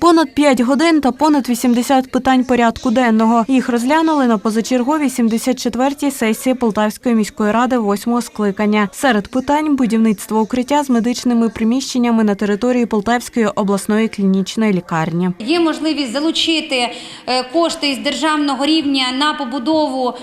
Понад 5 годин та понад 80 питань порядку денного. Їх розглянули на позачерговій 74-й сесії Полтавської міської ради 8-го скликання. Серед питань будівництво укриття з медичними приміщеннями на території Полтавської обласної клінічної лікарні. Є можливість залучити е, кошти із державного рівня на побудову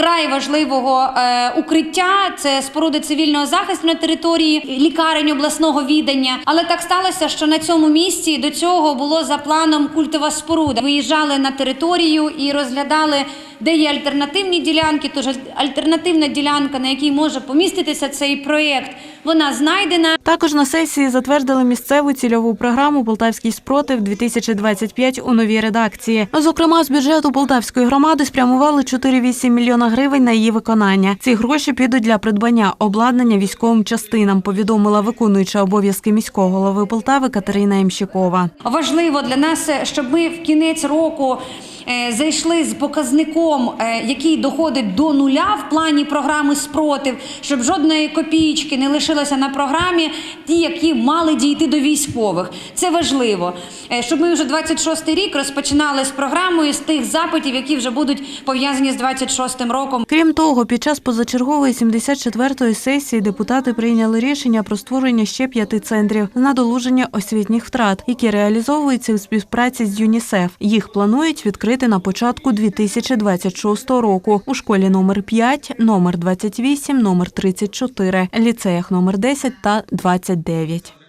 вкрай важливого е, укриття. Це споруди цивільного захисту на території лікарень обласного віддання. Але так сталося, що на цьому місці до цього було за планом культова споруда. Виїжджали на територію і розглядали, де є альтернативні ділянки. Тож альтернативна ділянка, на якій може поміститися цей проєкт, вона знайдена. Також на сесії затвердили місцеву цільову програму Полтавський спротив 2025 у новій редакції. Зокрема, з бюджету Полтавської громади спрямували 4,8 мільйона гривень на її виконання. Ці гроші підуть для придбання обладнання військовим частинам. Повідомила виконуюча обов'язки міського голови Полтави Катерина Ямщикова. Важливо для нас, щоб ми в кінець року зайшли з показником, е, який доходить до нуля в плані програми спротив, щоб жодної копійки не лишилося на програмі, ті, які мали дійти до військових. Це важливо, Е, щоб ми вже 26 рік розпочинали з програмою з тих запитів, які вже будуть пов'язані з 26 роком. Крім того, під час позачергової 74-ї сесії депутати прийняли рішення про створення ще п'яти центрів з надолуження освітніх втрат, які реалізовуються у співпраці з ЮНІСЕФ. Їх планують відкрити на початку 2026 року у школі номер 5, номер 28, номер 34, ліцеях номер 10 та 29.